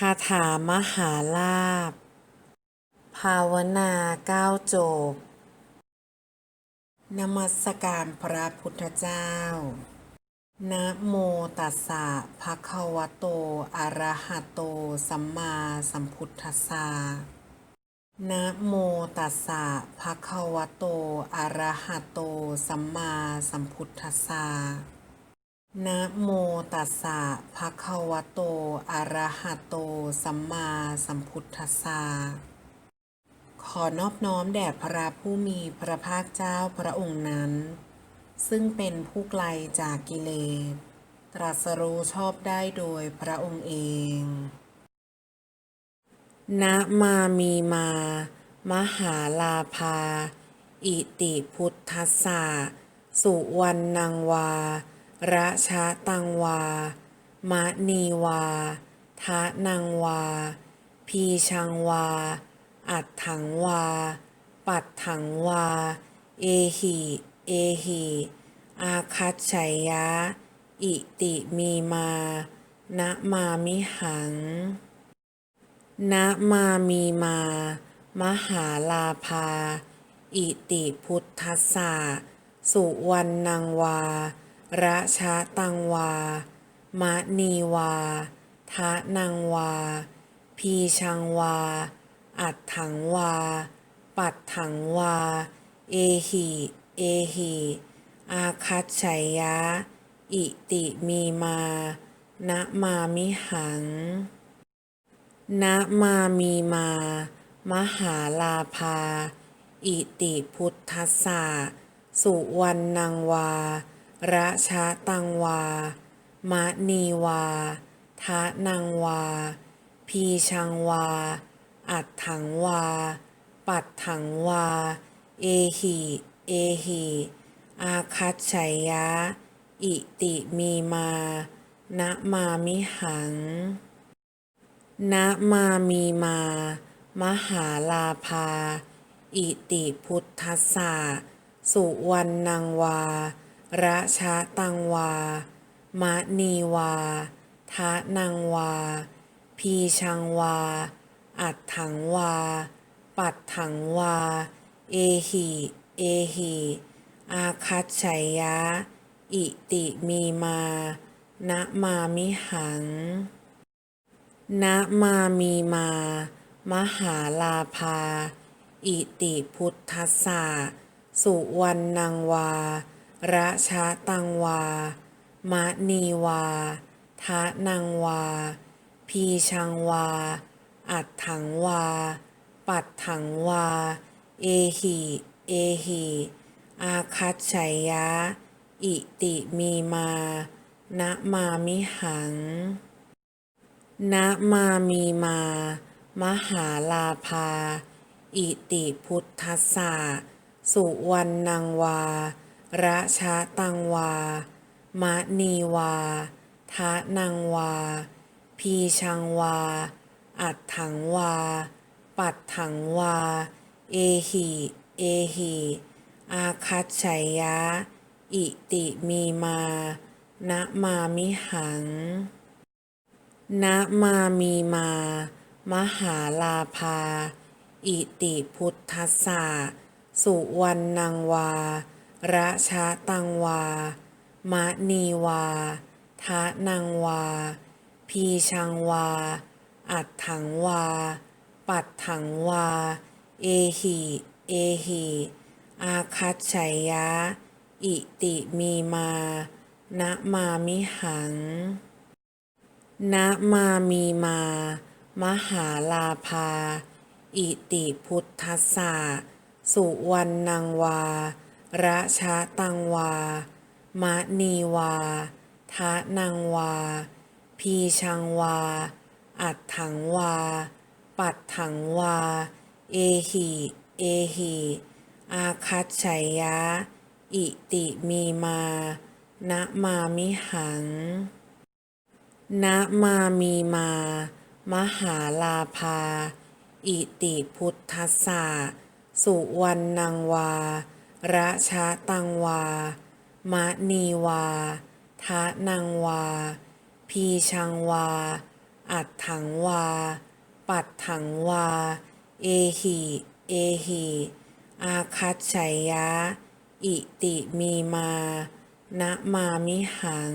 คาถามหาลาภภาวนาเก้าจบ นมัสการพระพุทธเจ้า นะโมตัสสะภะคะวะโต อะระหะโต สัมมาสัมพุทธัสสะนะโมตัสสะภะคะวะโต อะระหะโต สัมมาสัมพุทธัสสะ นะโมตัสสะภะคะวะโต อะระหะโต สัมมาสัมพุทธัสสะ ขอนอบน้อมแด่พระผู้มีพระภาคเจ้าพระองค์นั้น ซึ่งเป็นผู้ไกลจากกิเลส ตรัสรู้ชอบได้โดยพระองค์เอง นะมามีมา มหาลาภา อิติพุทธัสสะ สุวรรณังวา ระชะตังวามะนีวาทะนังวา พีชังวา อัดถังวา ปัดถังวา เอหิเอหิอาคัจฉัยยะ อิติมีมานะมามิหังนะมามีมา มหาลาภา อิติพุทธสสะสุวรรณังวา ระชะตังวา มะนีวา ทะนังวา พีชังวา อัดถังวา ปัดถังวา เอหิเอหิอาคัจฉัยยะ อิติมีมา นะมามิหัง นะมามีมา มหาลาภา อิติพุทธสสะสุวรรณังวา ระชะตังวา มะนีวา ทะนังวา พีชังวา อัดถังวา ปัดถังวา เอหิเอหิอาคัจฉัยยะ อิติมีมา นะมามิหัง นะมามีมา มหาลาภา อิติพุทธสสะสุวรรณังวา ระชะตังวา มะนีวา ทะนังวา พีชังวา อัดถังวา ปัดถังวา เอหิเอหิอาคัจฉัยยะ อิติมีมา นะมามิหัง นะมามีมา มหาลาภา อิติพุทธสสะสุวรรณังวา ระชะตังวา มะนีวา ทะนังวา พีชังวา อัดถังวา ปัดถังวา เอหิเอหิอาคัจฉัยยะ อิติมีมา นะมามิหัง นะมามีมา มหาลาภา อิติพุทธสสะสุวรรณังวา ระชะตังวา มะนีวา ทะนังวา พีชังวา อัดถังวา ปัดถังวา เอหิเอหิอาคัจฉัยยะ อิติมีมา นะมามิหัง นะมามีมา มหาลาภา อิติพุทธสสะสุวรรณังวา ระชะตังวา มะนีวา ทะนังวา พีชังวา อัดถังวา ปัดถังวา เอหิเอหิอาคัจฉัยยะ อิติมีมา นะมามิหัง นะมามีมา มหาลาภา อิติพุทธสสะสุวรรณังวา ระชะตังวา มะนีวา ทะนังวา พีชังวา อัดถังวา ปัดถังวา เอหิเอหิอาคัจฉัยยะ อิติมีมา นะมามิหัง นะมามีมา มหาลาภา อิติพุทธสสะสุวรรณังวา ระชะตังวา มะนีวา ทะนังวา พีชังวา อัดถังวา ปัดถังวา เอหิเอหิอาคัตชัยยะ อิติมีมา นะมามิหัง